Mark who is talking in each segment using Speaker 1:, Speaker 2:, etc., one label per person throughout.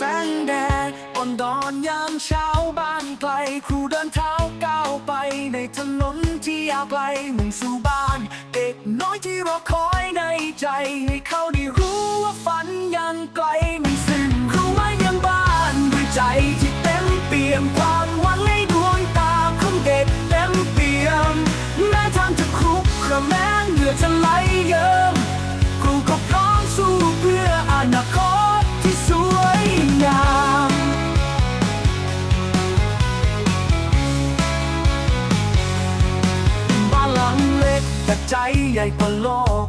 Speaker 1: แสงแดดปอนดอนย่าวบ้านไกล ครูเดินเท้าก้าวไปในถนนที่ยาวไกลมุ่งสู่บ้าน เด็กน้อยที่รอคอยในใจ ให้เขาได้รู้ว่าฝันยังไกลไม่สิ้นครูไมายังบ้านด้วยใจที่เต็มเปี่ยมความหวังให้ดวงตาของเด็กเต็มเปี่ยมแม้ทางจะครุกคระแม้เหงื่อจะไหลเยิ้มครูก็พร้อมสู้เพื่ออนาคต ใจใหญ่กว่าโลก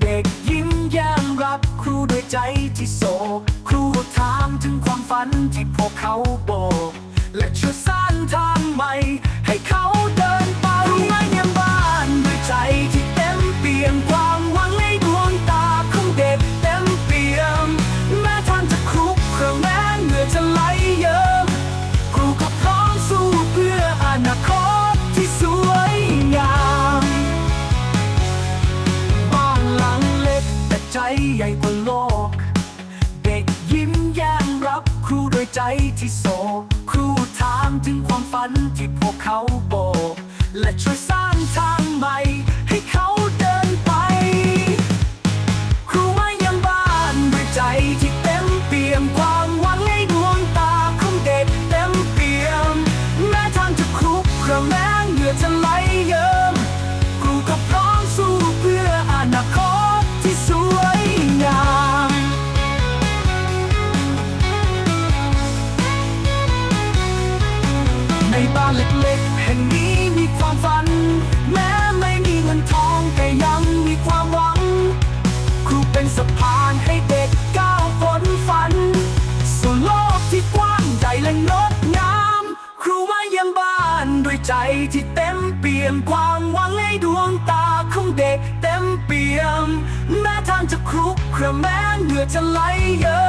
Speaker 1: เด็กยิ้มแย้มรับครูด้วยใจที่โศก ครูถามถึงความฝันที่พวกเขาบอก ที่โศครูถามถึงความฝันที่พวกเขาโบกและช่วยสร้าง บ้านเล็กๆแห่งนี้มีความฝัน แม้ไม่มีเงินทองแต่ยังมีความหวัง ครูเป็นสะพานให้เด็กก้าวพ้นฝัน สู่โลกที่กว้างใหญ่และงดงาม ครูมาเยังบ้านด้วยใจที่เต็มเปี่ยมความหวังให้ดวงตาของเด็กเต็มเปี่ยม แม้ทางจะครุกเคระแม้เหงื่อจะไหลเยอม